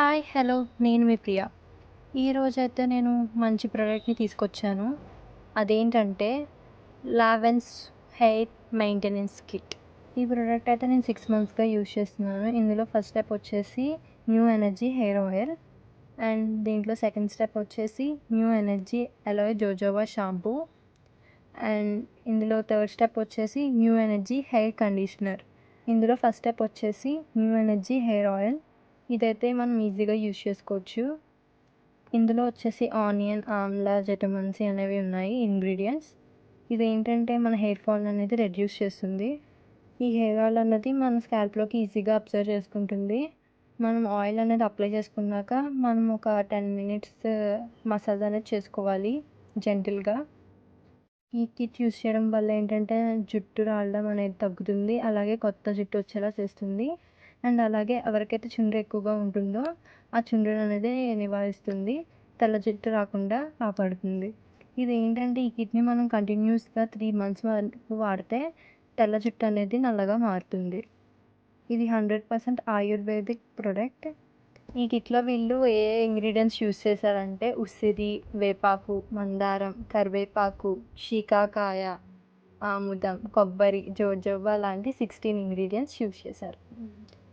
Hi hello నేను మీ ప్రియ. ఈరోజైతే నేను మంచి ప్రోడక్ట్ని తీసుకొచ్చాను. అదేంటంటే లావెన్స్ హెయిర్ మెయింటెనెన్స్ కిట్. ఈ ప్రోడక్ట్ అయితే నేను సిక్స్ మంత్స్గా యూజ్ చేస్తున్నాను. ఇందులో ఫస్ట్ స్టెప్ వచ్చేసి new energy hair oil. And దీంట్లో సెకండ్ స్టెప్ వచ్చేసి new energy aloe jojoba shampoo. And ఇందులో థర్డ్ స్టెప్ వచ్చేసి న్యూ ఎనర్జీ హెయిర్ కండిషనర్. ఇందులో ఫస్ట్ స్టెప్ వచ్చేసి న్యూ ఎనర్జీ హెయిర్ ఆయిల్. ఇదైతే మనం ఈజీగా యూజ్ చేసుకోవచ్చు. ఇందులో వచ్చేసి ఆనియన్ ఆమ్లా జెటమన్సీ అనేవి ఉన్నాయి ఇంగ్రీడియంట్స్. ఇది ఏంటంటే మన హెయిర్ ఫాల్ అనేది రెడ్యూస్ చేస్తుంది. ఈ హెయిర్ ఆయిల్ అనేది మన స్కాల్ప్లోకి ఈజీగా అబ్జర్వ్ చేసుకుంటుంది. మనం ఆయిల్ అనేది అప్లై చేసుకున్నాక మనం ఒక టెన్ మినిట్స్ మసాజ్ అనేది చేసుకోవాలి జెంటిల్గా. ఈ కిట్ యూస్ చేయడం వల్ల ఏంటంటే జుట్టు రాలడం అనేది తగ్గుతుంది. అలాగే కొత్త జుట్టు వచ్చేలా చేస్తుంది. అండ్ అలాగే ఎవరికైతే చుండ్రు ఎక్కువగా ఉంటుందో ఆ చుండ్రుని అనేది నివారిస్తుంది. తెల్ల జుట్టు రాకుండా కాపాడుతుంది. ఇది ఏంటంటే ఈ కిట్ని మనం కంటిన్యూస్గా త్రీ మంత్స్ వరకు వాడితే తెల్ల జుట్టు అనేది నల్లగా మారుతుంది. ఇది హండ్రెడ్ పర్సెంట్ ఆయుర్వేదిక్ ప్రోడక్ట్. ఈ కిట్లో వీళ్ళు ఏ ఇంగ్రీడియంట్స్ యూస్ చేశారంటే ఉసిరి వేపాకు మందారం కరివేపాకు షీకాకాయ ఆముదం కొబ్బరి జోజోబా లాంటి సిక్స్టీన్ ఇంగ్రీడియంట్స్ యూస్ చేశారు.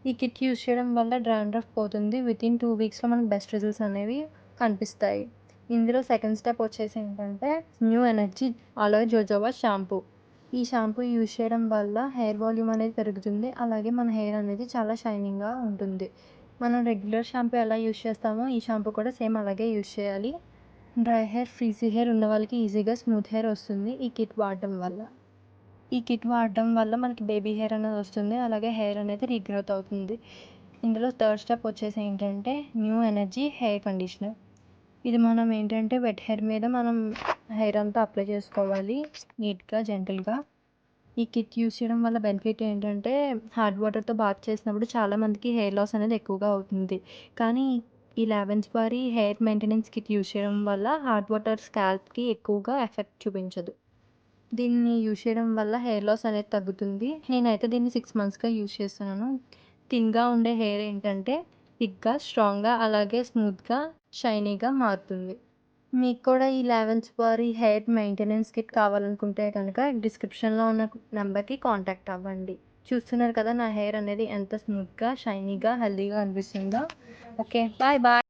ఈ కిట్ యూస్ చేయడం వల్ల డ్రాండ్రఫ్ పోతుంది. విత్ ఇన్ టూ వీక్స్లో మనకు బెస్ట్ రిజల్ట్స్ అనేవి కనిపిస్తాయి. ఇందులో సెకండ్ స్టెప్ వచ్చేసి ఏంటంటే new energy aloe jojoba shampoo ఈ షాంపూ యూస్ చేయడం వల్ల హెయిర్ వాల్యూమ్ అనేది పెరుగుతుంది. అలాగే మన హెయిర్ అనేది చాలా షైనింగ్గా ఉంటుంది. మనం రెగ్యులర్ షాంపూ ఎలా యూస్ చేస్తామో ఈ షాంపూ కూడా సేమ్ అలాగే యూస్ చేయాలి. డ్రై హెయిర్ ఫ్రీజీ హెయిర్ ఉన్న వాళ్ళకి ఈజీగా స్మూత్ హెయిర్ వస్తుంది ఈ కిట్ వాడటం వల్ల. ఈ కిట్ వాడడం వల్ల మనకి బేబీ హెయిర్ అనేది వస్తుంది. అలాగే హెయిర్ అనేది రీగ్రోత్ అవుతుంది. ఇందులో థర్డ్ స్టెప్ వచ్చేసి ఏంటంటే న్యూ ఎనర్జీ హెయిర్ కండిషనర్. ఇది మనం ఏంటంటే వెట్ హెయిర్ మీద మనం హెయిర్ అంతా అప్లై చేసుకోవాలి. నీట్గా జెంటల్గా. ఈ కిట్ యూస్ చేయడం వల్ల బెనిఫిట్ ఏంటంటే హార్డ్ వాటర్తో బాత్ చేసినప్పుడు చాలామందికి హెయిర్ లాస్ అనేది ఎక్కువగా అవుతుంది. కానీ ఈ లెవెన్స్ వారి హెయిర్ మెయింటెనెన్స్ కిట్ యూస్ చేయడం వల్ల హార్డ్ వాటర్ స్కాల్ప్కి ఎక్కువగా ఎఫెక్ట్ చూపించదు. దీన్ని యూజ్ చేయడం వల్ల హెయిర్ లాస్ అనేది తగ్గుతుంది. నేనైతే దీన్ని సిక్స్ మంత్స్గా యూజ్ చేస్తున్నాను. థిన్గా ఉండే హెయిర్ ఏంటంటే థిక్గా స్ట్రాంగ్గా అలాగే స్మూత్గా షైనీగా మారుతుంది. మీకు కూడా ఈ లెవెన్స్ వారి హెయిర్ మెయింటెనెన్స్ కిట్ కావాలనుకుంటే కనుక డిస్క్రిప్షన్లో ఉన్న నెంబర్కి కాంటాక్ట్ అవ్వండి. చూస్తున్నారు కదా నా హెయిర్ అనేది ఎంత స్మూత్గా షైనీగా హెల్దీగా అనిపిస్తుందో. Okay bye bye